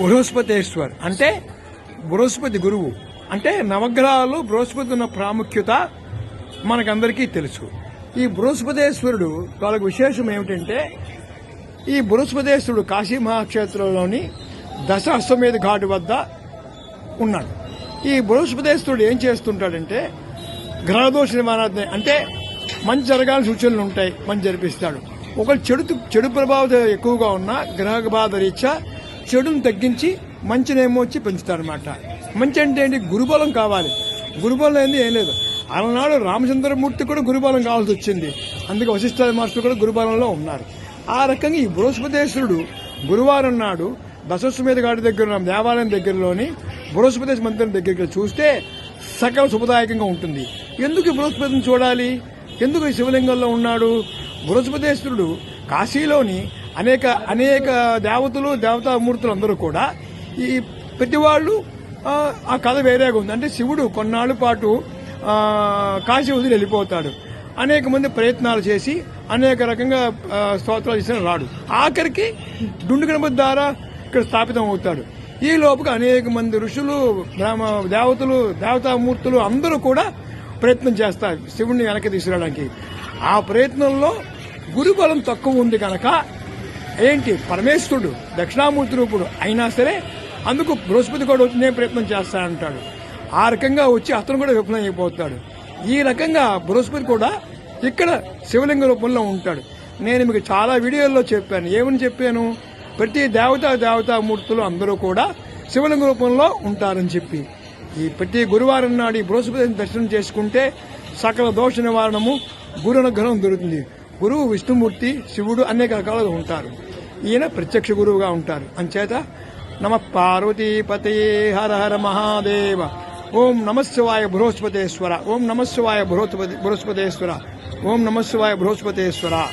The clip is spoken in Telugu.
బృహస్పతేశ్వర్. అంటే బృహస్పతి గురువు. అంటే నవగ్రహాలు బృహస్పతి ఉన్న ప్రాముఖ్యత మనకందరికీ తెలుసు. ఈ బృహస్పతేశ్వరుడు వాళ్ళకు విశేషం ఏమిటంటే ఈ బృహస్పతేశ్వరుడు కాశీ మహాక్షేత్రంలోని దశ అశ్వమేధ ఘాటు వద్ద ఉన్నాడు. ఈ బృహస్పతేశ్వరుడు ఏం చేస్తుంటాడంటే గ్రహదోష నివారణ అంటే మంచి జరగాలని సూచనలు ఉంటాయి మంచి జరిపిస్తాడు. ఒకళ్ళు చెడు చెడు ప్రభావం ఎక్కువగా ఉన్న గ్రహ బాధ రీత్యా చెడును తగ్గించి మంచినేమో వచ్చి పెంచుతారనమాట మంచి అంటే ఏంటి గురుబలం కావాలి. గురుబలం ఏంది ఏం లేదు. అలనాడు రామచంద్రమూర్తి కూడా గురుబలం కావాల్సి వచ్చింది. అందుకే వశిష్ఠ మాస్టర్ కూడా గురుబలంలో ఉన్నారు. ఆ రకంగా ఈ బృహస్పతేశ్వరుడు గురువారం నాడు దశస్వమేధ గాడి దగ్గర ఉన్న దేవాలయం దగ్గరలోని బృహస్పతేశ్వర మందిరం దగ్గరికి చూస్తే సకల శుభదాయకంగా ఉంటుంది. ఎందుకు ఈ బృహస్పతిని చూడాలి? ఎందుకు ఈ శివలింగంలో ఉన్నాడు? బృహస్పతేశ్వరుడు కాశీలోని అనేక అనేక దేవతలు దేవతామూర్తులు అందరూ కూడా ఈ ప్రతి వాళ్ళు ఆ, కథ వేరేగా ఉంది. అంటే శివుడు కొన్నాళ్ళ పాటు కాశీ వదిలి వెళ్ళిపోతాడు. అనేక మంది ప్రయత్నాలు చేసి అనేక రకంగా స్తోత్రాలు చేసిన రాడు ఆఖరికి డుండు గణపతి ద్వారా ఇక్కడ స్థాపితం అవుతాడు. ఈ లోపుగా అనేక మంది ఋషులు దేవతలు దేవతామూర్తులు అందరూ కూడా ప్రయత్నం చేస్తారు. శివుణ్ణి వెనక్కి తీసుకురావడానికి. ఆ ప్రయత్నంలో గురుబలం తక్కువ ఉంది కనుక ఏంటి? పరమేశ్వరుడు దక్షిణామూర్తి రూపుడు అయినా సరే అందుకు బృహస్పతి కూడా వచ్చి ప్రయత్నం చేస్తానంటాడు. ఆ రకంగా వచ్చి అతను కూడా విఫలం అయిపోతాడు. ఈ రకంగా బృహస్పతి కూడా ఇక్కడ శివలింగ రూపంలో ఉంటాడు. నేను మీకు చాలా వీడియోల్లో చెప్పాను. ఏమని చెప్పాను? ప్రతి దేవతా దేవతామూర్తులు అందరూ కూడా శివలింగ రూపంలో ఉంటారని చెప్పి. ఈ ప్రతి గురువారం నాడు ఈ బృహస్పతిని దర్శనం చేసుకుంటే సకల దోష నివారణము గురు అనుగ్రహం దొరుకుతుంది. గురువు విష్ణుమూర్తి శివుడు అనేక రకాలుగా ఉంటారు. ఈయన ప్రత్యక్ష గురువుగా ఉంటారు. అంచేత నమ పార్వతీపతయే హర హర మహాదేవ. ఓం నమస్వాయ బృహస్పతేశ్వర. ఓం నమస్వాయ బృహస్పతి బృహస్పతేశ్వర. ఓం నమశివాయ బృహస్పతేశ్వర.